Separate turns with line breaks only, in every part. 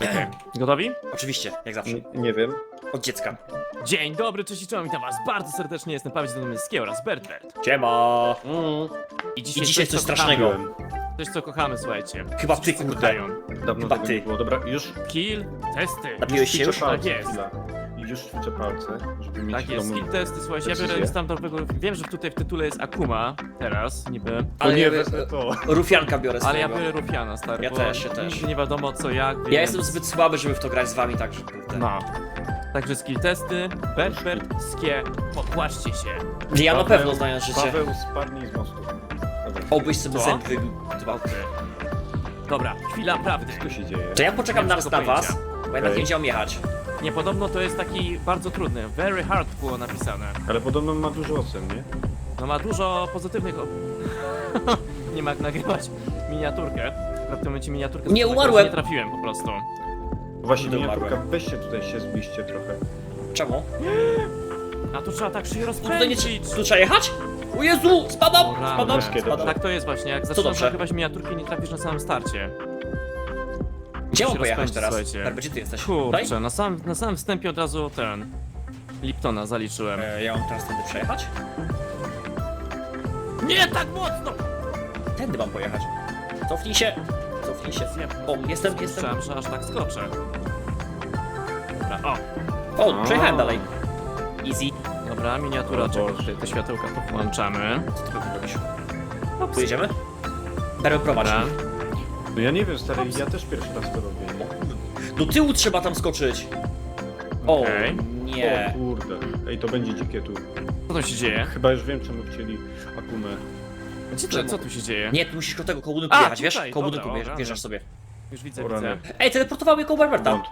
Gotowi?
Oczywiście, jak zawsze.
N- nie wiem.
Od dziecka.
Dzień dobry, cześć i czołem, witam was bardzo serdecznie, jestem Paweł Zdomyski oraz Bertbert.
Siema!
Mm,
I
I dzisiaj coś
co
strasznego.
Kochamy. Coś co kochamy, słuchajcie.
Chyba ty,
Co
kurde.
kochają.
dawno
Chyba
tego
ty.
nie było. Dobra, już
Kill, testy.
Napiłeś się już?
Tak jest.
chwila. Już ćwiczę palce, żeby mieć
Tak jest,
domu...
skill testy, słuchajcie, ja biorę standardowego, wiem, że tutaj w tytule jest Akuma, teraz, niby,
O
Ale
nie,
ja-
wezmę to.
Rufianka biorę
ale ja
swojego.
biorę Rufiana, stary,
Ja
bo
też, ja też.
nigdy nie wiadomo co jak, więc...
Ja jestem zbyt słaby, żeby w to grać z wami, także kurde.
No. Także skill testy, Bertbert, skie, popłaszcie się.
Ja na pewno znając życie.
Paweł, spadnij z mostu. Dobra,
Obyś sobie
Co?
zęb wybił. Dwa.
Dobra, chwila prawdy.
co się dzieje?
To ja poczekam
Nie
na,
tego
was,
pojęcia.
bo ja nawet nie wiedziałem jechać.
Nie, podobno to jest taki bardzo trudny, very hard było napisane.
Ale podobno ma dużo ocen, nie?
No ma dużo pozytywnych. op- nie ma jak nagrywać miniaturkę. W tym momencie miniaturkę.
Nie
na którą
umarłem.
Nie trafiłem po prostu.
Właśnie
Kurde,
miniaturka,
umarłem.
weźcie tutaj się zbliżcie trochę.
Czemu?
A tu trzeba tak się
Tu, tutaj nie,
rozpędzić.
tu trzeba jechać? O Jezu! Spadam! Spadam!
Tak to jest właśnie, jak zaczynasz
dobrze.
nagrywać miniaturki, nie trafisz na samym starcie.
Gdzie mam pojechać teraz?
słuchajcie.
Gdzie ty jesteś? Tutaj?
Kurczę, na samym, na samym wstępie od razu ten. Liptona zaliczyłem.
E, ja mam teraz tędy przejechać?
Nie tak mocno!
Tędy mam pojechać. Cofnij się! Cofnij się. O, jestem, jestem.
Słyszałem, że aż tak skoczę. Dobra, o,
O, przejechałem dalej. Easy.
dobra, miniatura,
O Boże.
te światełka tu włączamy.
Co ty robisz? Tu jedziemy? Berę prowadź.
Dobra.
No ja nie wiem, stary, ja też pierwszy raz to robię. nie?
Do tyłu trzeba tam skoczyć. O,
Okej.
O
nie.
kurde. Ej, to będzie dzikie tu.
Co tu się dzieje?
Chyba już wiem, czemu chcieli Akumę.
Gdzie to, co tu się dzieje?
Nie, tu musisz koło tego koło budynku
A,
wjechać, wiesz?
tutaj,
Koło
dobra,
budynku wjeżdżasz, sobie.
Już widzę,
O rany.
widzę.
Ej, teleportowały koło Berberta.
Błąd,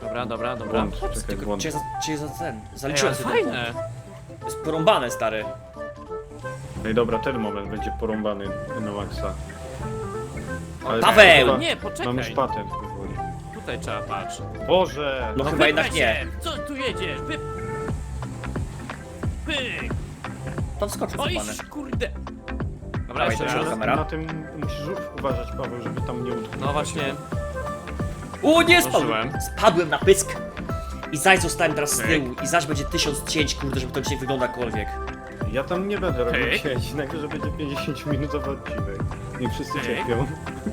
Dobra, dobra, dobra.
błąd, czekaj,
Tylko,
błąd.
za, czy za ten?
Ej,
Zaliczyłem
ale
sobie ten
fajne.
To jest porąbane, stary.
Ej, dobra, ten moment będzie porąbany na maksa. Ale
Paweł!
chyba
Nie,
Mam już
poczekaj.
patent powoli.
Tutaj trzeba patrz.
Boże!
No chyba
wypchaj
jednak nie.
Co tu jedziesz? Wy... Pyk!
Tam skoczył
Oj,
zapany.
kurde. Dobra,
Dawaj,
jeszcze
to
raz.
się kamera.
Na tym musisz uważać, Paweł, żeby tam nie utknąć.
No właśnie,
O, nie, spadłem.
Zdążyłem.
Spadłem na pysk. I zaś zostałem teraz z
Pyk.
tyłu. I zaś będzie tysiąc cięć, kurde, żeby to dzisiaj wyglądał jakkolwiek.
Ja tam nie będę robił
Pyk.
sieć, nagle, że będzie 50 minutowy odcinek. Nie wszyscy
Pyk.
cierpią.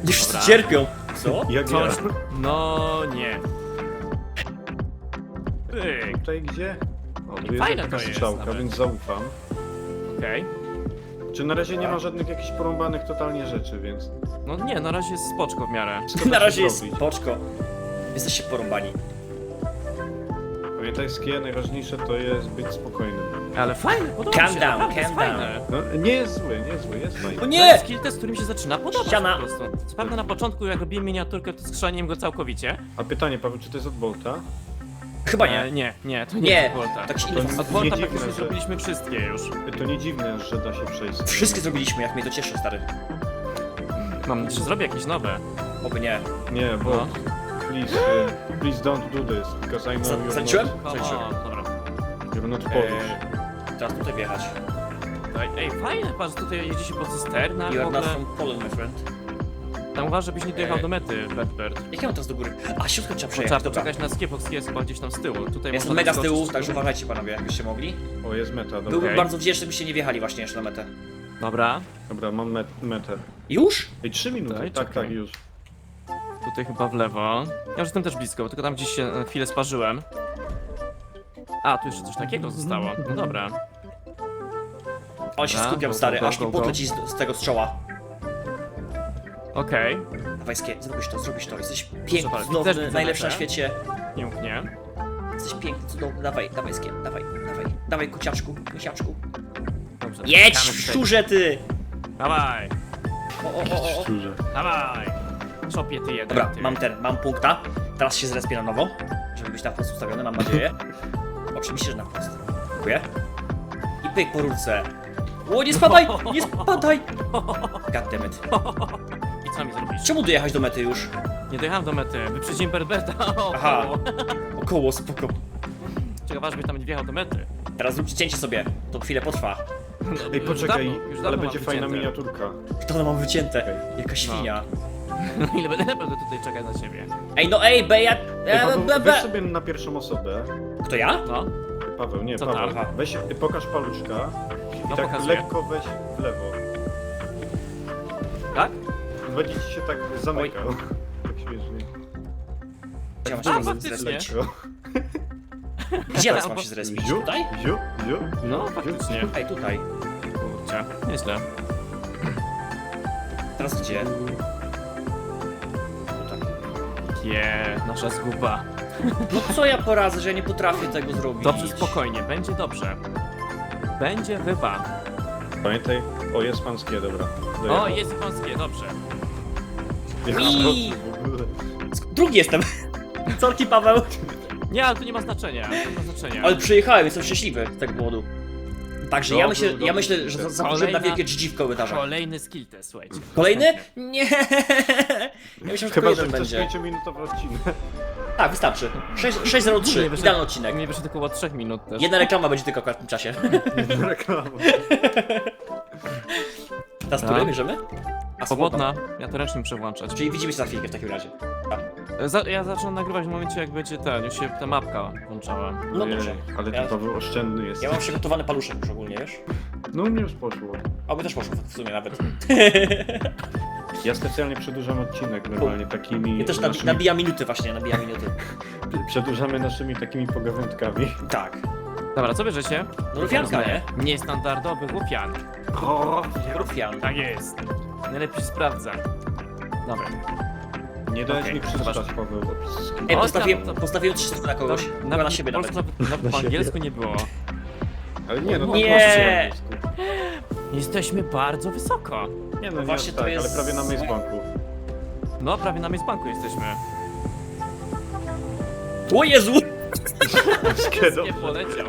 Nie wszyscy
Dobra.
cierpią. Co?
Jak
Co?
ja.
No nie. Pyk,
Tutaj gdzie? O, tu jest
Fajne to jest
strzałka,
nawet.
więc zaufam.
okej.
Czy na razie nie ma żadnych jakichś porąbanych totalnie rzeczy, więc...
No nie, na razie jest spoczko w miarę.
Co da
Na
się
razie jest
zrobić?
poczko. Jesteście porąbani.
Pamiętaj, skie, najważniejsze to jest być spokojnym.
Ale fajne, podoba
Calm
mi się, naprawdę jest
calm down.
fajne.
No, nie jest zły, nie jest zły, jest
O
fajny.
To
nie!
jest skill test, który mi się zaczyna podobać
Ściana.
po prostu. Co prawda na początku jak robiłem miniaturkę, to skrzaniłem go całkowicie.
A pytanie, Paweł, czy to jest od Bolta?
Chyba
E,
nie.
nie, nie, to nie,
Nie,
jest Volta.
tak się
To
Od Volta
nie dziwne,
praktycznie
że-
zrobiliśmy wszystkie już.
To nie dziwne, że da się przejść.
Wszystkie zrobiliśmy, jak mnie to cieszy, stary.
Mam nadzieję, że zrobię jakieś nowe.
Oby nie.
Nie, Bolt.
No.
Please, uh, please don't do this, because I know
Za-
you're
zaliczyłem?
not,
Przejdziemy.
dobra.
you're not Polish.
Teraz tutaj wjechać.
Ej, ej, fajne, patrz, tutaj jedzie się po cysternach
You
w
are not
ogóle.
from Poland, my friend.
Tam uważaj, żebyś nie dojechał
Ej.
do mety, Bertbert.
Jak ja mam teraz do góry? A, środkiem trzeba
Bo
przejechać, dobra.
poczekać na skiep, skiep jest chyba gdzieś tam z tyłu. Tutaj
Jest
można
mega z
doskoczyć.
tyłu, także uważajcie panowie, jakbyście mogli.
O, jest meta, dobra.
Byłbym
Okej.
bardzo wdzięczny, byście nie wjechali właśnie jeszcze na metę.
Dobra,
Dobra, mam met metę.
Już?
Ej, 3 minuty,
Daj,
tak,
czekaj.
tak, już.
tutaj chyba w lewo. Ja już jestem też blisko, tylko tam gdzieś się na chwilę sparzyłem. A, tu jeszcze coś takiego zostało. No dobra.
On się
Dobra, go,
stary,
go,
aż
go,
mi
go.
potleci z, z tego strzała.
Okej,
Dawaj, Skie, zrobisz to, zrobisz to. Jesteś piękny,
bardzo.
cudowny,
widzę
najlepszy na
metę.
świecie.
pięknie.
Jesteś piękny, cudowny, dawaj, dawaj, Skie, dawaj, dawaj, dawaj, kociaczku, kociaczku.
Dobrze.
Jedź,
czekamy tutaj.
szczurze ty!
Dawaj,
O, o, o, o, o.
Szczurze.
dawaj. Czopie ty jeden,
Dobra,
ty.
mam ten, mam punkta. Teraz się zrespię na nowo, żeby być na wprost ustawiony, mam nadzieję. Oczywiście, że na wprost. Dziękuję. I pyk po rurce. O, nie spadaj! Nie spadaj! Goddammit.
I co mi zrobisz?
Czemu dojechać do mety już?
Nie dojechałem do mety, wyprzedziłem Berberta.
Aha. Około, spoko.
Ciekawe, żebyś tam nie wjechał do mety.
Teraz zróbcie cięcie sobie, to chwilę potrwa.
Ej,
Już
poczekaj,
dawno- już dawno
ale
mam
będzie fajna
wycięte.
miniaturka.
To one mam wycięte. Jaka świnia.
No ile będę będę tutaj czekać na ciebie.
Ej, no ej, be, ja...
Ej, Paweł,
be,
weź
be.
sobie na pierwszą osobę.
Kto ja?
No,
Paweł, nie,
Co
Paweł.
tam?
Weź, pokaż paluszka i
No,
tak
pokazuję.
lekko weź w lewo.
tak?
Będzie ci się tak zamykał. Tak śmiesznie.
Gdzie mam
A,
się
faktycznie.
zrespić?
Lekko.
Gdzie teraz mam się zrespić?
Ziu,
Tutaj?
ziu, ziu.
No, faktycznie.
Ej, tutaj.
Kurczę, nieźle.
Teraz gdzie? Tutaj.
Je, nasza zguba.
No co ja poradzę, że ja nie potrafię tego zrobić?
Dobrze, spokojnie, będzie dobrze. Będzie wyba.
Pamiętaj, o jest pańskie, dobra.
O,
Dojechał.
jest wąskie, dobrze.
W ogóle.
Drugi jestem. Sorki, Paweł.
Nie, ale to nie ma znaczenia, to nie ma znaczenia.
Ale przyjechałem, jestem szczęśliwy z tego powodu. Także ja
Dobrze,
myślę, ja
dobrze.
myślę, że za- założyłem na
Kolejna-
wielkie drzwi w.
Kolejny skill test, słuchajcie.
Kolejny? Nie. Ja myślałem, że
Chyba,
tylko
że
jeden
chcesz
będzie.
5-minutowy odcinek.
Tak, wystarczy. 6 6.03,
Nie, wyszedł-
idealny odcinek.
Nie wyszedł około 3 minut też.
Jedna reklama będzie tylko w tym czasie.
Reklama.
Teraz
Tak.
który bierzemy? A
Swobodna, ja to ręcznie muszę włączać.
Czyli widzimy się za chwilkę w takim razie.
Za, ja zaczynam nagrywać w momencie jak będzie ten, już się ta mapka włączała.
No dobrze.
Ale
Ja-
ty Paweł oszczędny jest.
Ja mam przygotowany paluszek już ogólnie, wiesz?
No u mnie już poszło.
Oby też poszło w sumie nawet.
Ja specjalnie przedłużam odcinek normalnie takimi...
Ja też nabi
naszymi,
nabijam minuty właśnie, nabijam minuty.
Przedłużamy naszymi takimi pogawędkami.
Tak.
Dobra, co bierzecie?
No rufianka, nie?
Niestandardowy rufian.
Rufian.
Tak jest. Najlepiej się sprawdza. Dobra.
Nie dałeś
Okej,
mi przeczytać,
zobacz.
Paweł.
Ej,
O,
postawiłem,
tam-
postawiłem 300 na kogoś. Chyba na siebie nawet.
Nawet, nawet
Na
po
siebie.
angielsku nie było.
Ale nie, no to
Nie.
po.
Jesteśmy bardzo wysoko.
Nie no,
No
nie
właśnie
aż
to
tak,
jest
ale prawie na
złe.
Macebanku.
No, prawie na Banku jesteśmy.
O Jezu!
Nie poleciał.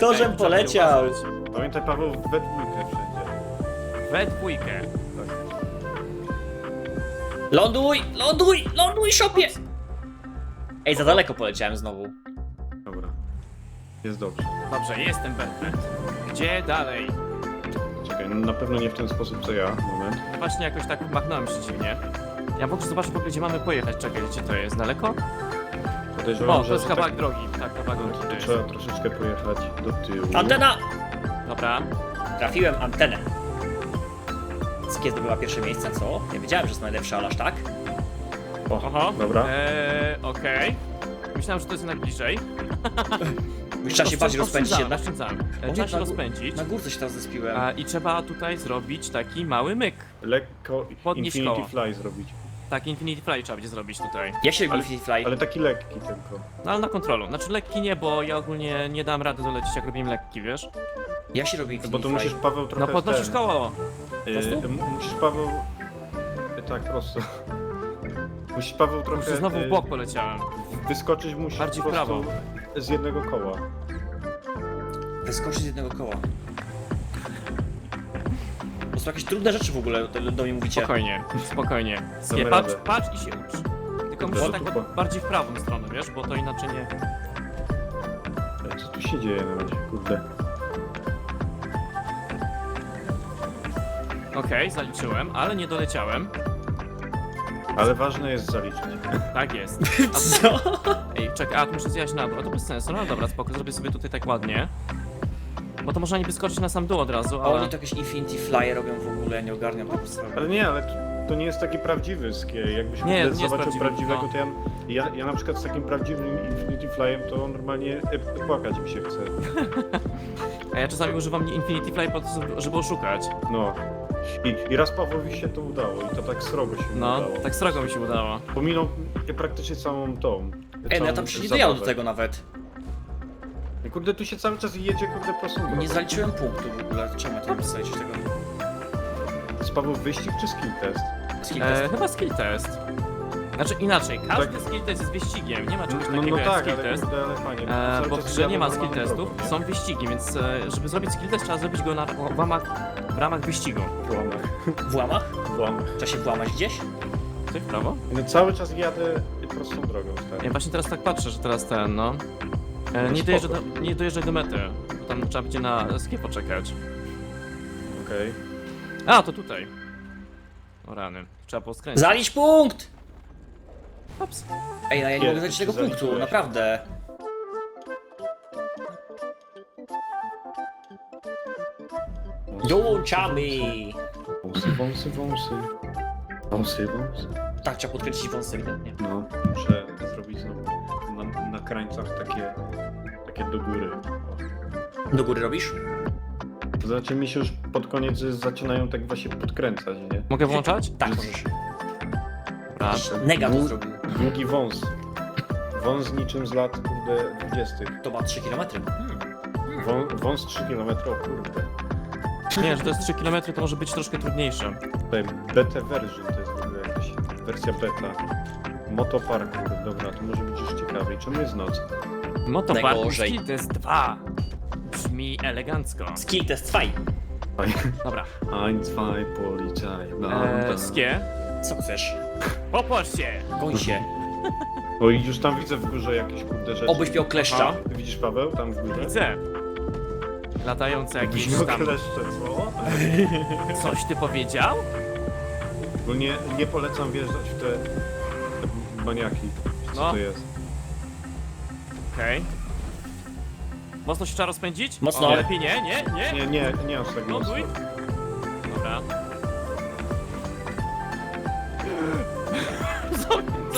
To, żem
Ej,
poleciał.
uważać.
Pamiętaj Paweł, we dwójkę wszędzie.
We dwójkę.
Ląduj, ląduj, ląduj, szopie! Ej, za daleko poleciałem znowu.
Dobra. Jest dobrze.
Dobrze, jestem Bertrand. Gdzie dalej?
Na pewno nie w ten sposób co ja. Moment.
Właśnie jakoś tak machnąłem się dziwnie. Ja w ogóle zobaczę w ogóle gdzie mamy pojechać. Czekaj, gdzie to jest? Daleko?
Podejrzewam,
O, to
że
jest kawałek
tak,
drogi. Tak, kawałek
no,
drogi
to
to jest.
trzeba troszeczkę pojechać do tyłu.
Antena!
Dobra.
Trafiłem antenę. Skie zdobyła pierwsze miejsce, co? Nie wiedziałem, że jest najlepszy alasz, tak?
O,
Oho.
dobra.
Eee, okej. Myślałem, że to jest jednak bliżej.
Już trzeba się bardziej rozpędzić jednak. O,
E, Trzeba
na
się
gó-
rozpędzić.
Na górce się teraz zespiłem.
A, I trzeba tutaj zrobić taki mały myk.
Lekko
Podnieś
Infinity
koło.
Fly zrobić.
Tak, Infinity Fly trzeba będzie zrobić tutaj.
Jak się robi
ale-
Infinity Fly?
Ale taki lekki tylko.
No ale na kontrolu. Znaczy lekki nie, bo ja ogólnie nie dam rady dolecieć jak robiłem lekki, wiesz?
Jak się robi
Bo
Infinity
to
Fly?
musisz Paweł trochę
No podnosisz
ten,
koło.
y,
prostu?
m- musisz Paweł... y, Tak, prosto. Musisz Paweł trochę...
Już znowu w
y,
bok poleciałem.
Wyskoczyć musisz
Bardziej w
po prostu
prawo.
z jednego koła.
Wyskoczyć z jednego koła. To są jakieś trudne rzeczy w ogóle, do, do mnie mówicie.
Spokojnie, spokojnie.
Damy
Nie, patrz,
radę.
patrz i się ucz. Tylko musisz tak
Dobra.
bardziej w prawą stronę, wiesz? Bo to inaczej nie...
Ej, Co tu się dzieje na razie, kurde?
Okej, zaliczyłem, ale nie doleciałem.
Ale ważne jest zaliczyć.
Tak jest.
Co?
Ej, czekaj, a tu muszę zjechać na dół, a to bez sensu. No dobra, spoko, zrobię sobie tutaj tak ładnie. Bo to można nie wyskoczyć na sam dół od razu,
A
ale...
oni to jakieś Infinity Fly robią w ogóle, ja nie ogarniam tego sprawy.
Ale nie, ale to, nie jest taki prawdziwy skie. Jakbyś
Nie, nie jest
zobaczył
prawdziwy,
prawdziwego,
no.
to ja, ja, ja na przykład z takim prawdziwym Infinity Flyem to normalnie e, płakać mi się chce.
A ja czasami używam Infinity Fly po to, żeby oszukać.
No. I, I raz Pawłowi się to udało i to tak srogo się
No,
udało.
tak srogo mi się udało.
Pominął praktycznie całą tą.
Ej, no ja
całą
tam przecież nie do
zabawę.
tego nawet.
I Kurde, tu się cały czas jedzie, kurde, prostą drogą.
Nie zaliczyłem punktu w ogóle. Czemu ja to nie zaliczyć tego?
Z Paweł wyścig czy skill test?
Skill
E,
test.
chyba skill test. Znaczy inaczej, każdy skill test jest wyścigiem, nie ma czegoś
No,
takiego
no
jak
tak,
skill
ale
test.
kurde, ale fajnie.
E, bo w grze nie ma skill testów, są wyścigi, więc e, żeby zrobić skill test trzeba zrobić go na, w, ramach, w ramach wyścigu.
W łamach.
W łamach?
W łamach.
Trzeba się włamać gdzieś?
Ty w prawo?
No cały czas jadę prostą drogą, tak.
Ja właśnie teraz tak patrzę, że teraz ten, no. E,
No
nie, dojeżdżę do, nie dojeżdżaj do mety, bo tam trzeba będzie na skie poczekać.
Okej.
A, to tutaj. O rany. Trzeba było skręcić.
Zalicz punkt!
Ups.
Ej, no ja nie mogę
ty
tego punktu, naprawdę. Dołączamy!
Wąsy, wąsy, wąsy. Wąsy, wąsy.
Tak, trzeba podkręcić wąsy ewidentnie.
No, muszę zrobić znowu na, na krańcach takie, takie do góry.
Do góry robisz?
To znaczy mi się już pod koniec zaczynają tak właśnie podkręcać, nie?
Mogę włączać?
Tak, możesz.
Dobra.
Nega to zrobił.
Długi wąs. Wąs niczym z lat, kurde, 20.
To ma 3 km. Hmm.
Wą, wąs 3 km, o kurde.
Nie, że to jest 3 km, to może być troszkę trudniejsze.
Tutaj beta version to jest w ogóle jakaś wersja beta. Motoparkour, dobra, to może być już ciekawe. I czemu jest noc?
Motopark
Najgorzej.
to jest 2. Brzmi elegancko.
Skill test 2.
Dobra.
Ein, zwei, Polizei. No,
Eee, skie.
Co chcesz?
Popłacz się!
Goń się.
O i już tam widzę w górze jakieś kurde rzeczy.
Obyś miał kleszcza.
Aha.
Widzisz Paweł, tam w górze?
Widzę. Latające jakieś
Jakieś
tam...
kleszcze, co?
Coś ty powiedział?
No nie, nie polecam wjeżdżać w te, te maniaki. Co
No.
to jest?
Okej. Mocno się trzeba rozpędzić?
Mocno.
O, lepiej nie, nie, nie.
Nie, nie, nie aż tak mocno.
Ląduj. Dobra.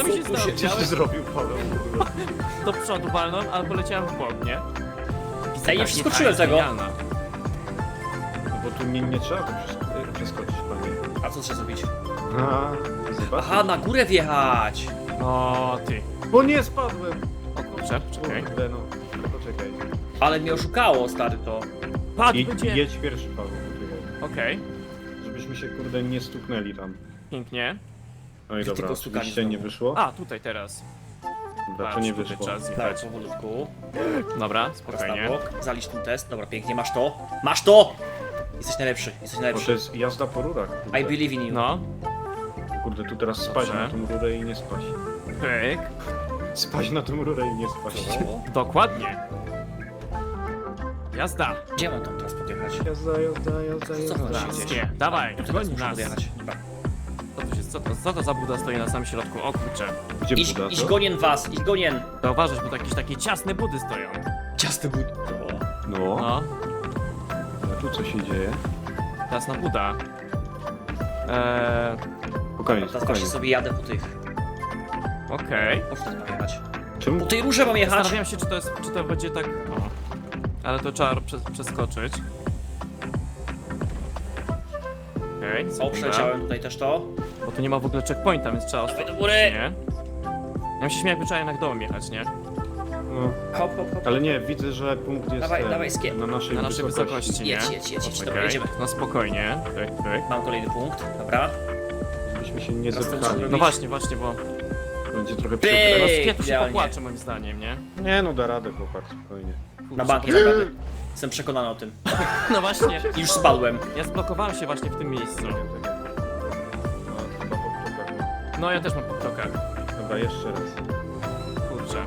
Co, mi się stało?
zrobił Paweł?
Do przodu walnąłem, ale poleciałem w bok, nie?
Ej, nie przeskoczyłem tego.
No bo tu nie, nie trzeba to przes- przeskoczyć, panie.
A co trzeba zrobić?
A, zobacz.
Aha, na górę wjechać!
No ty.
Bo nie spadłem!
O kurczę, czekaj.
Kurde, no. No Poczekaj.
Ale mnie oszukało, stary, to.
Patrz,
Je,
będzie...
jedź pierwszy, Paweł, poczekaj.
Okej,
Żebyśmy się, kurde, nie stuknęli tam.
pięknie.
No i dobra,
tylko stukali
oczywiście nie wyszło.
A, tutaj teraz.
Dobra, to
Patrz,
nie
tutaj
wyszło.
trzeba
Tak,
zjechać.
powolutku.
Dobra,
Teraz na
spokojnie.
bok. Zalicz ten test. Dobra, pięknie, masz to. Masz to! Jesteś najlepszy, jesteś
Bo to
najlepszy.
jest jazda po rurach. Kurde.
I believe in you.
No,
Kurde, tu teraz spaść
Dobrze.
na tą rurę i nie spaść.
pyk.
Spaść na tą rurę i nie spaść.
O,
Dokładnie. Jazda.
Gdzie mam tam teraz podjechać?
Jazda, jazda, jazda,
Co
jazda.
chodzi?
Wszystkie. Dawaj,
Tu teraz
goń
muszę
nas.
podjechać. Dobra.
Co to, się, co, to, co to za buda stoi na samym środku? O kurczę.
Gdzie
Idź,
Buda, to?
gonien was, idź gonien!
To uważasz, bo to jakieś takie ciasne budy stoją.
Ciasty bud.
No,
No,
a tu co się dzieje?
ciasna buda. Eee,
Spokojnie,
Teraz
spokojnie.
właśnie sobie jadę po tych.
okej.
Po co mam jechać?
Czemu?
Po tej rurze mam jechać!
Zastanawiam się, czy to jest, czy to będzie tak... O. Ale to trzeba prze, przeskoczyć. Okej,
O,
sekunda.
przeleciałem tutaj też to.
Tu nie ma w ogóle checkpointa, więc trzeba
Dawaj do
ostrożnie.
góry!
Ja bym się śmiał, jakby trzeba jednak dołem jechać, nie?
No,
Hop, hop, hop.
ale nie, widzę, że punkt jest
Dawaj,
ten,
dawaj,
na naszej
Na naszej wysokości, nie?
Jedź, jedź, jedź, jedź. Dobra, jedziemy.
No spokojnie. Pyk, pyk.
Mam kolejny punkt, dobra.
Żebyśmy się nie
Teraz to
zepchali.
No właśnie, właśnie, bo
Będzie trochę
Pyk!
no
przykre.
skietu się
idealnie.
popłacze moim zdaniem, nie?
Nie no, da radę chłopak, spokojnie.
Na bank nie zabrany. Jestem przekonany o tym.
No właśnie,
I już spadłem.
ja zblokowałem się właśnie w tym miejscu.
Próbach.
No ja też mam po.
Dobra, jeszcze raz.
Kurczę.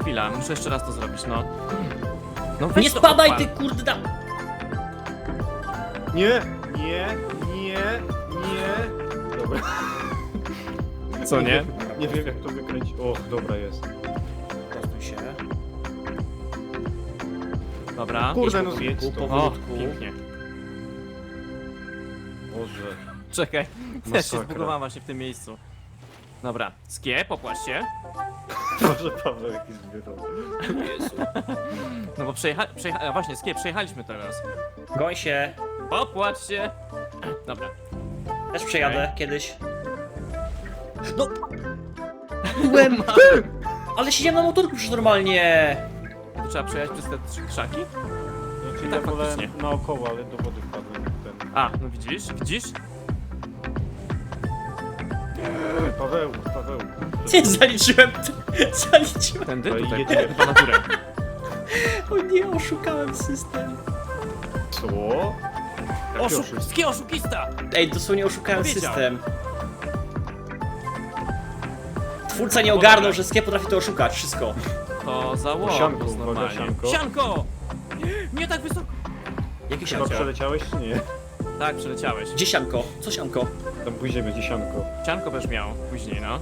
Chwila, muszę jeszcze raz to zrobić, no. No weź
Nie
to
spadaj
odpal.
ty kurde da...
Nie, nie, nie, nie. Dobra.
Co nie?
Nie wiem jak to wykręcić. Och, dobra jest.
Prostuj się.
Dobra.
Kurde, no
powolutku,
to.
O, pięknie.
Boże.
Czekaj, też się
Masakra.
zbugowałem właśnie w tym miejscu. Dobra, skie, popłacz się.
Boże, Paweł jakiś zbiorowy.
Jezu.
No bo przejecha... przejecha... A właśnie, skie, przejechaliśmy teraz.
Goń się.
Popłacz się. Dobra.
Też przejadę kiedyś. No! Byłem! Ale siedziałem na motorku przecież normalnie!
Tu trzeba przejechać przez te trzy krzaki?
Ja
tak
wolałem
faktycznie.
naokoło, ale do wody wpadłem ten.
A, no widzisz, widzisz?
Paweł, Paweł.
Nie, zaliczyłem. Zaliczyłem.
Tędy? Tutaj, chyba na górę.
O nie, oszukałem system.
Co? Jaki oszust?
Oszukista!
Ej, dosłownie oszukałem
Powiedział.
system. Twórca nie ogarnął, że Skie potrafi to oszukać, wszystko.
To za
Sianko, uwaga,
normalnie.
sianko.
Sianko! Nie tak wysoko!
Jaki
Chyba przeleciałeś czy nie?
Tak, przeleciałeś.
Gdzie sianko? Co sianko?
Tam później będzie sianko.
Cianko będziesz miał później, no.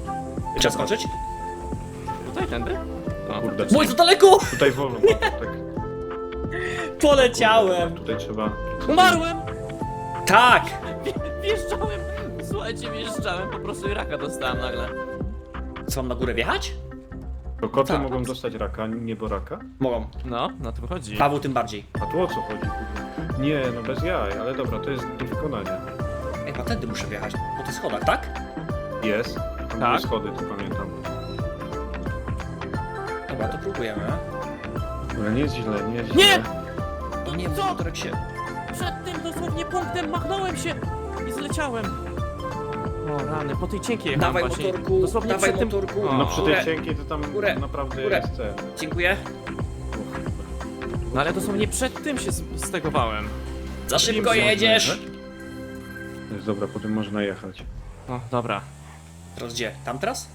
Trzeba skoczyć?
Tutaj, tędy? No,
Kurde.
Mój, to daleko!
Tutaj wolno, tak.
Poleciałem!
Tutaj trzeba...
Umarłem!
Tak!
Wjeżdżałem! Słuchajcie, wjeżdżałem, po prostu i raka dostałem nagle.
Co, mam na górę wjechać?
To koty
Tak.
mogą dostać raka, nieboraka?
Mogą.
No, na tym chodzi.
Paweł tym bardziej.
A tu o co chodzi? Nie, no bez jaj, ale dobra, to jest do wykonania.
Ej, chyba tędy muszę wjechać. Po tych schodach, tak?
Jest. Tam
Tak.
były schody, to pamiętam.
Dobra, to próbujemy.
Ale nie jest źle, nie jest źle.
Nie!
No nie,
Co?
motorek się...
Przed tym dosłownie punktem machnąłem się i zleciałem. O rany, po tej cienkiej jechałem
Dawaj
właśnie.
motorku,
Dosłownie
dawaj
przed tym...
motorku.
O.
No przy
Górę.
tej cienkiej to tam
Górę.
naprawdę
Górę.
jest cel.
Dziękuję.
No ale dosłownie przed tym się z- stegowałem.
Za szybko jedziesz!
To jest dobra, potem można jechać.
O, dobra.
Teraz gdzie? Tam teraz?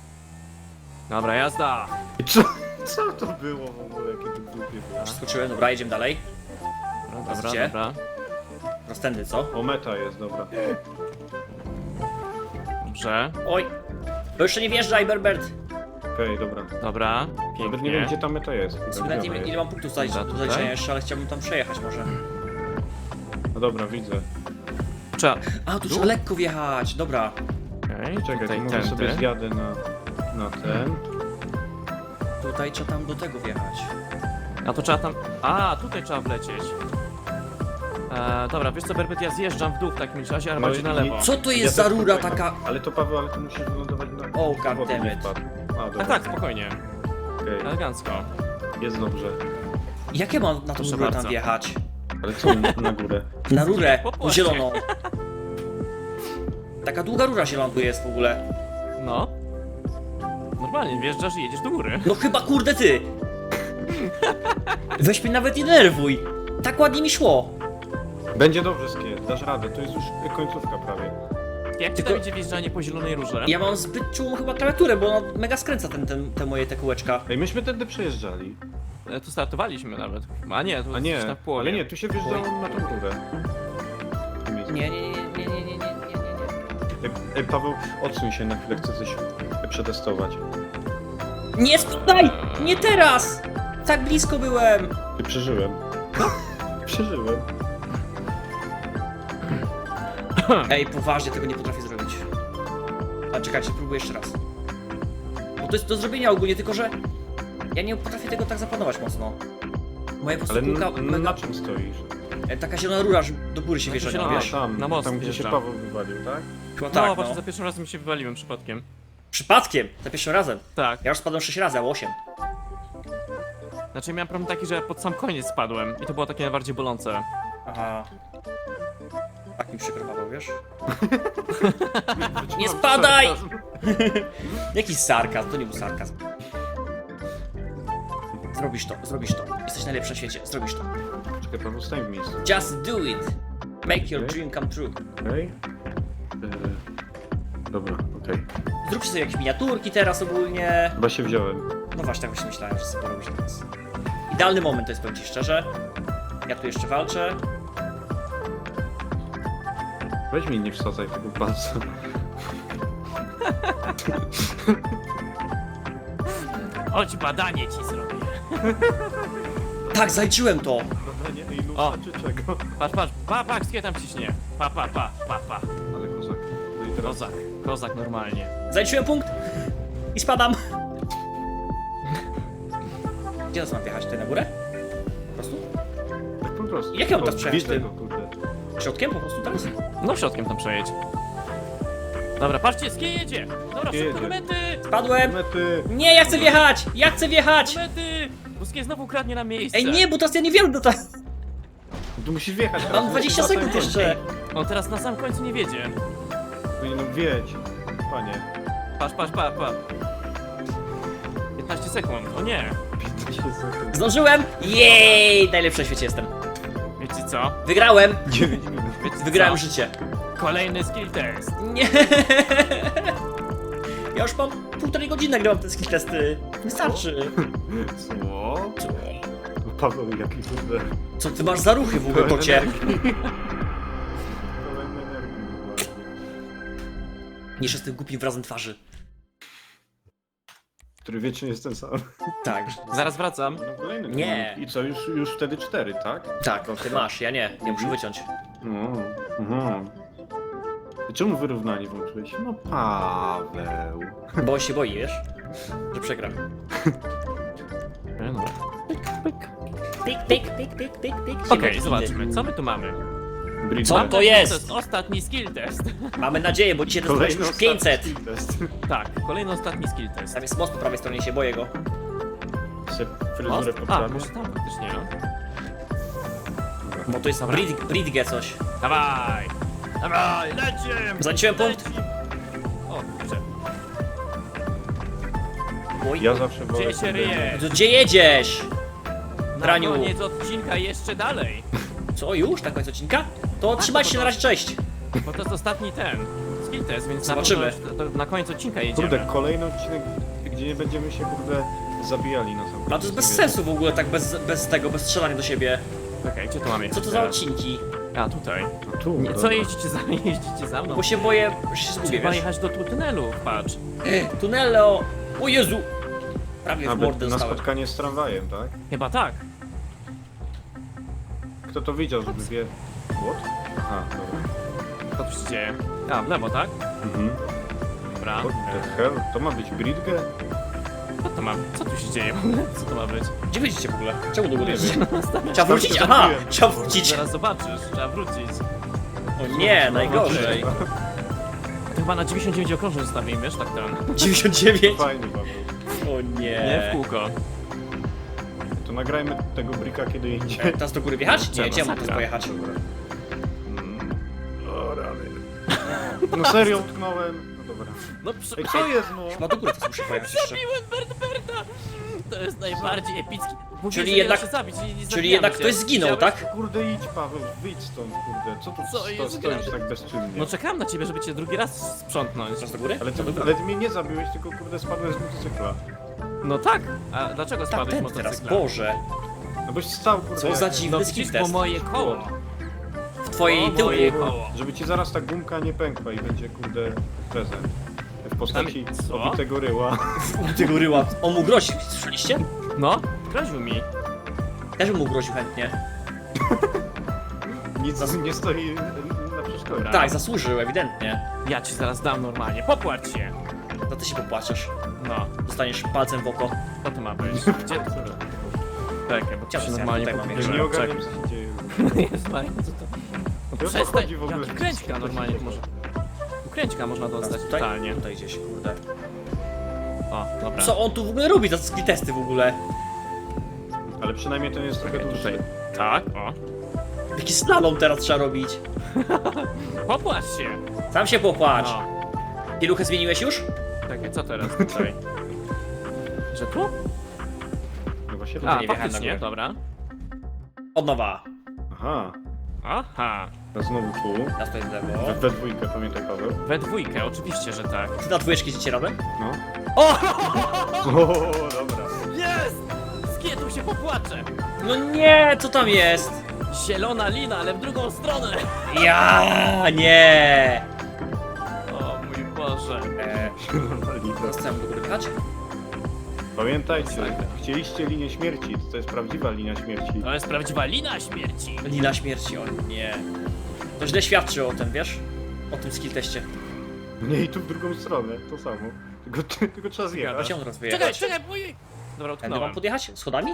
Dobra, jazda.
Co? Co to było w ogóle, jakie to głupie było?
Przeskoczyłem, dobra, jedziemy dalej.
Dobra, dobra,
Gdzie?
dobra.
Teraz tędy, co?
O, meta jest, dobra.
Dobrze,
Oj! To jeszcze nie wjeżdżaj, Berbert!
Okej, dobra.
dobra.
Nawet nie wiem,
Pięknie.
gdzie ta meta jest.
Nawet
Gdzie
nie wiem,
jest?
ile mam punktów zdać
Dobra,
do
tutaj?
zaliczenia jeszcze, ale chciałbym tam przejechać może.
No dobra, widzę.
Trzeba...
A, tu trzeba lekko wjechać, dobra.
Okej,
Czekaj,
tutaj
to może
tędy.
sobie zjadę na, na ten.
Tutaj trzeba tam do tego wjechać.
A to trzeba tam... A, tutaj trzeba wlecieć. E, dobra, wiesz co, Berbet, ja zjeżdżam w dół w takim razie, ale
No
bardziej
i-
na lewo.
Co to
Ja
jest za
też
rura
tutaj-
taka?
Ale to Paweł, ale ty musisz wylądować na...
O,
na wodę,
goddammit.
nie wpadł. A, dobra,
tak, spokojnie.
okej.
Elegancko.
Jest dobrze.
Jak ja mam na tą
Proszę
rurę tam
bardzo.
wjechać?
Ale co na górę?
Na rurę,
Po płocie.
zieloną. Taka długa rura zielona tu jest w ogóle.
No. Normalnie, wjeżdżasz i jedziesz do góry.
No chyba kurde ty! Weź mnie nawet nie denerwuj. Tak ładnie mi szło.
Będzie dobrze, Skier, dasz radę, to jest już końcówka prawie.
Jak ci
Tylko-
tam idzie wjeżdżanie po zielonej rurze?
Ja mam zbyt czułą chyba klawiaturę, bo ona mega skręca ten, ten, te moje te kółeczka.
Ej, myśmy tędy przejeżdżali.
E, Tu startowaliśmy nawet. A nie, tu
A nie,
na połowie.
ale nie, tu się wjeżdżało na tą górę. Miejscu.
Nie, nie, nie, nie, nie, nie, nie, nie, nie,
Ej, ej, Paweł, odsuń się na chwilę, chcę coś przetestować.
nie. Nie spadaj! Nie teraz! Tak blisko byłem!
Ty przeżyłem. Przeżyłem.
Ej, poważnie tego nie potrafię zrobić. A czekajcie, spróbuję jeszcze raz. Bo to jest do zrobienia ogólnie, tylko że ja nie potrafię tego tak zaplanować mocno. Moje po
Ale
prostu
n-
mega...
na czym stoisz?
E, Taka zielona rura, że do góry się
No,
wjeżdża,
zielona.
nie
A,
wiesz?
tam,
na most
tam gdzie się. Paweł wywalił, tak?
Chyba
No,
tak,
właśnie
no.
za pierwszym razem się wywaliłem przypadkiem.
Przypadkiem, za pierwszym razem.
Tak.
Ja już spadłem 6 razy, albo 8.
Znaczy miałem problem taki, że pod sam koniec spadłem i to było takie najbardziej bolące.
Aha. Tak mi przykro, Paweł, wiesz?
Wytrzymam
spadaj! Jakiś sarkazm, to nie był sarkazm. Zrobisz to, zrobisz to. Jesteś najlepszy na świecie, zrobisz to.
Czekaj, Paweł, stań w miejscu.
Just do it! Make your dream come true.
Okej. E, Dobra, okej.
Zróbcie sobie jakieś miniaturki teraz ogólnie.
Chyba się wziąłem.
No właśnie, tak właśnie myślałem, że sobie porobisz teraz. Idealny moment to jest, powiem ci szczerze. Ja tu jeszcze walczę.
Weź mi nie wsadzaj tego palca.
Chodź, badanie ci zrobię.
Tak, zaliczyłem to!
Badanie, ej,
O.
czy czego?
Patrz, patrz, pa, pa, skie tam ciśnie. Pa, pa, pa, pa, pa.
Ale kozak. No i teraz...
Kozak, kozak normalnie.
Zaliczyłem punkt! I spadam! Gdzie teraz mam wjechać? Tutaj na górę? Po prostu?
Tak po prostu.
Jak ja mam
O,
teraz przejechać
Widzę
tym?
go, kurde.
Środkiem po prostu teraz?
No środkiem tam przejedź. Dobra, patrzcie, skie jedzie. Dobra,
Skie
szybko do
jedzie.
mety.
Spadłem!
Mety!
Nie, ja chcę wjechać! Ja chcę
Do
wjechać!
mety. Bo skie znowu kradnie na miejsce.
Ej, nie, bo teraz ja nie wiem do tak.
Tu musisz wjechać teraz.
Mam 20
musisz
sekund jeszcze.
On teraz na sam końcu nie wiedzie.
No wiedź. Panie.
Patrz, patrz, patrz, patrz. 15 sekund, o nie.
15 sekund.
Zdążyłem! Jej! Najlepszy na świecie jestem
co?
Wygrałem! Wygrałem
co?
życie.
Kolejny skill test.
Nie! Ja już mam półtorej godziny gram te skill testy. Wystarczy.
Co? Paweł, jaki kurde.
Co ty masz za ruchy w ogóle, kocie?
Pełen
energii. Z tym głupim wrazem twarzy.
Który wiecznie jest ten sam.
Tak.
Zaraz wracam.
No kolejny
Nie.
I co, już, już wtedy cztery, tak?
Tak, ty masz, ja nie. Ja muszę wyciąć.
No, mhm. I czemu wyrównanie włączyłeś? No Paweł.
Bo on się boi, wiesz? Że przegram.
No dobra.
Pik, pik, pik, pik, pik, pik.
Okej, zobaczmy, co my tu mamy.
Bridge
Co to jest?
To jest ostatni skill test.
Mamy nadzieję, bo dzisiaj dostałeś
Kolejny
już 500.
ostatni test.
Tak, kolejny ostatni skill test.
Tam jest most po prawej stronie, się boję go.
Se fryzurę?
A,
poprawię.
może tam faktycznie, no.
Bo to jest Brid Bridge coś.
Dawaj! Dawaj, lecimy!
Zaliczyłem punkt.
O, kurczę.
Oj.
Ja zawsze wolę...
Gdzie się ryje?
Gdzie jedziesz?
Na
Braniu.
koniec odcinka jeszcze dalej.
Co, już? Tak koniec odcinka? To trzymaj się na razie, cześć.
Bo to jest ostatni ten skill test, więc
Zobaczymy.
na, pewno już to, to na koniec odcinka jedziemy.
Kurde, kolejny odcinek, gdzie nie będziemy się, kurde, zabijali na sam
No to jest bez sensu w ogóle, tak bez, bez tego, bez strzelania do siebie.
Czekaj, gdzie to mamy?
Co to za
teraz?
odcinki?
A, tutaj.
No tu,
Nie, co
dobra.
jeździcie za, jeździcie za mną?
Bo się boję, że się zgubię,
Trzeba
wiesz?
jechać do tu tunelu, patrz.
Tunelo! O Jezu! Prawie w mordę
na
dostałem.
spotkanie z tramwajem, tak?
Chyba tak.
Kto to widział, żeby wie... What? Aha, dobra.
Co tu się dzieje? A, w lewo, tak?
Mhm.
Dobra.
What the hell? To ma być Bridge?
Co to ma? Co tu się dzieje w ogóle? Co to ma być?
Gdzie wyjdziecie w ogóle? Czemu do góry
Nie.
Trzeba wrócić, aha! Trzeba wrócić!
Zaraz zobaczysz, trzeba wrócić.
O nie, najgorzej.
To chyba na 99 okrążeń zostawiłem, wiesz, tak ten.
99?
Fajny Paweł.
O
Nie,
nie.
w kółko.
To nagrajmy tego brika kiedy
E,
indziej.
Teraz do góry wjechać? Nie, gdzie mam teraz pojechać?
Dobra. Mm. O, rany. No serio utknąłem. No dobra.
No, przy...
Ej, co jest no?
Chyba do góry teraz muszę pojechać jeszcze.
Zabiłem Bert Berta! To jest najbardziej epicki. Mówię,
Czyli
że
jednak-
da się zabić, nie, nie
Czyli jednak
się.
ktoś zginął, tak?
Kurde idź Paweł, wyjdź stąd, kurde. Co tu
Co
sto,
jest
stoisz
grane?
tak bezczynnie?
No czekałem na ciebie, żeby cię drugi raz sprzątnąć.
Teraz do góry?
ale, ty,
do góry.
ale ty mnie nie zabiłeś, tylko kurde spadłeś z motocykla.
No tak. A dlaczego
Tak,
spadłeś z
teraz,
motocykla?
Boże.
No boś stał kurde.
Co za dziwny
No
skill test.
moje koło.
W twojej
O,
tyłu.
moje koło.
Żeby ci zaraz ta gumka nie pękła i będzie kurde prezent. W postaci
Tam- co?
obitego ryła.
Tego ryła. On mu grozi, słyszeliście?
No, groził mi.
Też bym mu groził chętnie.
Nic nie stoi na przeszkodzie.
Tak, zasłużył, ewidentnie.
Ja ci zaraz dam normalnie. Popłacz się.
To ty się popłaczesz.
No,
Dostaniesz palcem w oko.
co to ma być? Gdzie to? Czekaj, bo to się
to
normalnie
Ja tutaj mam
nie ogarniam co się dzieje.
Jest fajnie, co to? No
O co
przestań,
chodzi w ogóle?
kręćka normalnie może. Kręćka można dostać
Tutaj?
totalnie.
Tutaj gdzieś, kurde.
O, dobra.
Co on tu w ogóle robi za skill testy w ogóle?
Ale przynajmniej ten jest trochę
Czekaj,
dłuższy.
tutaj. Tak, o.
Jaki slalom teraz trzeba robić?
Popłacz się.
Sam się popłacz.
No.
Pieluchę zmieniłeś już?
Czekaj, co teraz tutaj? Że tu?
No właśnie
A,
nie wjechałem na
faktycznie,
górę.
dobra.
Od nowa.
Aha.
Aha.
A znowu tu.
Ja stoję w lewo.
We, we dwójkę, pamiętaj Paweł.
We dwójkę, oczywiście, że tak.
Ty na dwójeczki dzieci robię?
No.
O!
O, dobra.
Jest! Skietu się popłaczę!
No nie, co tam jest?
Zielona lina, ale w drugą stronę!
Ja nie.
Boże.
Eee,
Normalnie to.
chcę do góry pchać?
Pamiętajcie, chcieliście linię śmierci, to jest prawdziwa linia śmierci.
To jest prawdziwa lina śmierci.
Lina śmierci, o nie. To źle świadczy o tym, wiesz? O tym skill teście.
Nie i tu w drugą stronę, to samo. Tylko, tylko trzeba zjechać.
On teraz
Czekaj,
wyjechać?
czekaj, mój... Dobra,
Tędy mam
utknąłem.
podjechać? Schodami?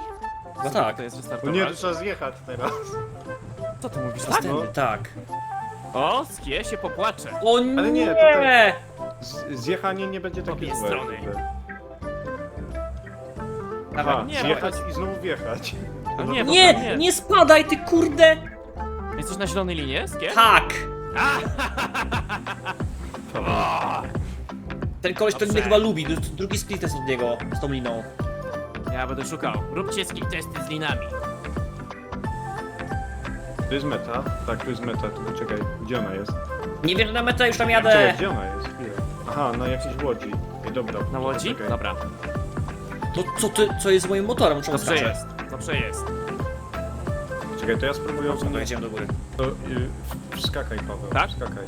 No tak.
To jest
No nie, to trzeba zjechać teraz.
Co ty mówisz, tak?
tędy, tak.
O, skie się popłaczę.
O
Ale nie,
nie!
tutaj- Z, zjechanie nie będzie takie
Obie
złe.
strony.
Dawaj,
Aha,
nie,
zjechać i znowu wjechać.
A nie, bo
Nie,
tam
nie spadaj, ty kurde!
Jesteś na zielonej linie, skie?
Tak! Ten koleś to
Dobrze.
mnie chyba lubi, dru- drugi skill test od niego z tą liną.
Ja będę szukał. Róbcie skill testy z linami.
To jest meta? Tak, to jest meta, tylko czekaj, gdzie ona jest?
Nie wierzę na metę, już tam
Czekaj,
jadę!
gdzie ona jest? Aha, na jakiejś łodzi. Ej, dobra.
Na łodzi?
czekaj.
Dobra.
No co ty, co jest z moim motorem? Czemu
Dobrze
skacze?
jest, dobrze jest.
Czekaj, to ja spróbuję
Dobrze, to
oglądać.
jedziemy do góry.
To y, wskakaj Paweł,
Tak?
wskakaj.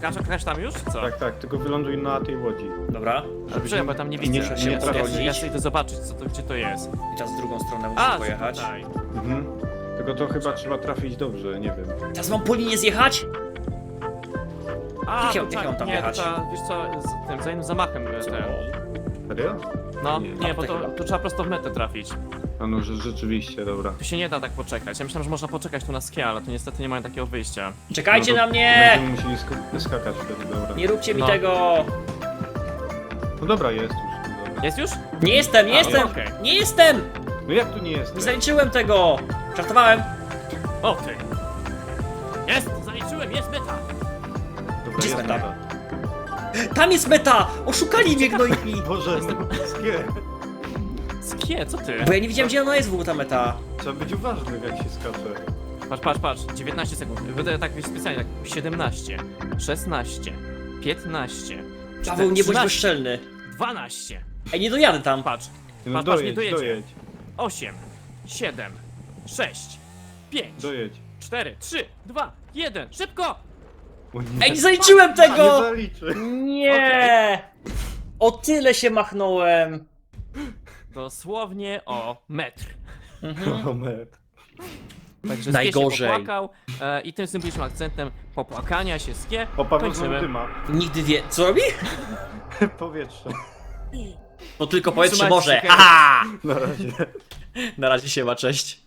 Kasz, kasz tam już, co?
Tak, tak, tylko wyląduj na tej łodzi.
Dobra.
Czekaj, bo tam nie
Nie-
widzę.
nie
ja, ja, ja chcę idę zobaczyć, co to, gdzie to jest.
I teraz w drugą stronę musimy
A,
pojechać.
tutaj.
Mhm. Tylko to chyba trzeba trafić dobrze, nie wiem.
Teraz mam po linie zjechać?
A,
Jak
to
on- jak
trzeba-
on tam
nie,
jechać?
to trzeba, wiesz co, z tym, za jednym zamachem e, ten.
Serio?
No,
Nie.
nie, bo
Tak
to,
chyba.
to trzeba prosto w metę trafić.
A no, że rzeczywiście, dobra.
Tu się nie da tak poczekać. Ja myślałem, że można poczekać tu na skie, ale tu niestety nie mają takiego wyjścia.
Czekajcie
No to
na mnie!
Będziemy musieli sk- skakać wtedy, dobra.
Nie róbcie mi
No.
tego!
No dobra, jest już. Dobra.
Jest już?
Nie jestem, nie
A,
jestem!
okej.
Nie jestem!
No jak tu nie jest?
Nie zaliczyłem tego! Żartowałem!
O, ty! Jest! Zaliczyłem, jest meta!
Gdzie
jest
meta?
meta.
Tam jest meta! Oszukali mnie gnojki!
Boże, no, skie.
Skie, co ty?
Bo ja nie widziałem gdzie ona jest w ogóle ta meta.
Trzeba być uważnym jak się skacze.
Patrz, patrz, patrz, 19 sekund. Wydaję tak wiesz, specjalnie, tak 17, 16, 15,
Paweł, nie bądź
13,
bezczelny.
12.
Ej, nie dojadę tam.
Patrz,
No
patrz, patrz, nie
dojedź,
dojedzie.
dojedź,
8, 7, 6, 5,
dojedź.
4, 3, 2, 1, szybko!
O nie.
Ej, nie zaliczyłem
Nie
tego!
zaliczy.
Nie! O tyle się machnąłem.
Dosłownie o metr.
Mhm.
O, met.
Także
Najgorzej.
Się popłakał e, i tym symbolicznym akcentem popłakania się Skie
O, Paweł
kończymy.
dyma.
Nigdy wie... Co robi?
Powietrze.
No tylko powietrze
Trzymajcie
może.
się!
Na razie.
Na razie się ma, cześć.